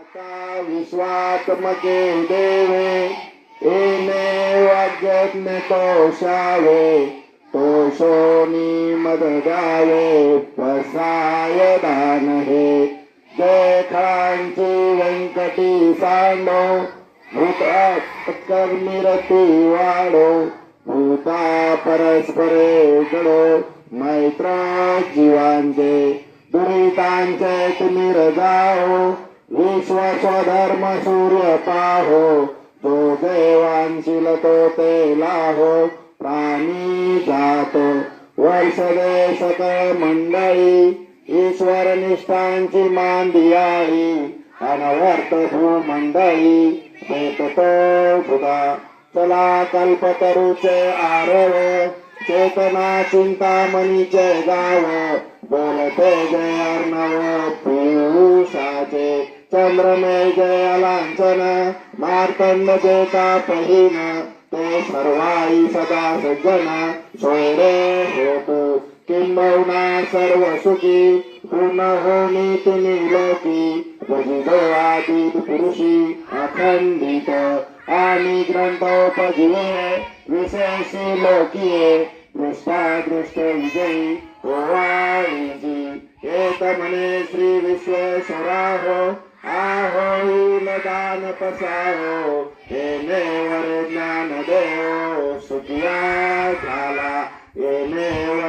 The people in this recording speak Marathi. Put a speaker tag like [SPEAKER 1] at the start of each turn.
[SPEAKER 1] आता विश्वात्मके देवे एने वाग्यज्ञ तोषावे तोषोनी मद द्यावे पसाय दान हे. देखांची व्यंकटी सांडो भूतात कर्मिरती वाढो भूता परस्परे गडो मैत्र जीवांचे दुरितांचे तुम्ही रजाओ. विश्वास धर्म सूर्य पाहो तो देवांशील तो ते लाहो प्राणी जातो. वर्ष देशक मंडळी ईश्वर निष्ठांची मांदियाळी अनवर्त भू मंडळी पेटतो खुदा चला कल्पतरूचे आरव चेतना चिंतामणीचे गाव बोलते जय अर्णव पियुषाचे चंद्रमे जय लांछन मार्तंड देता पहिन ते सर्वाई सदा सज्जन सोयरे होतो. किंबहुना सर्व सुखी पूर्ण होमी तुम्ही लोकी भजितो आदित पुरुषी अखंडित आणि ग्रंथोपजीवे विशेषी लोकीये दृष्टादृष्ट विजयी ओवाळीजी एक श्री विश्वेश्वरा हो दान पसाहो हे नेवर ज्ञान देव सुखिया झाला हे नेवर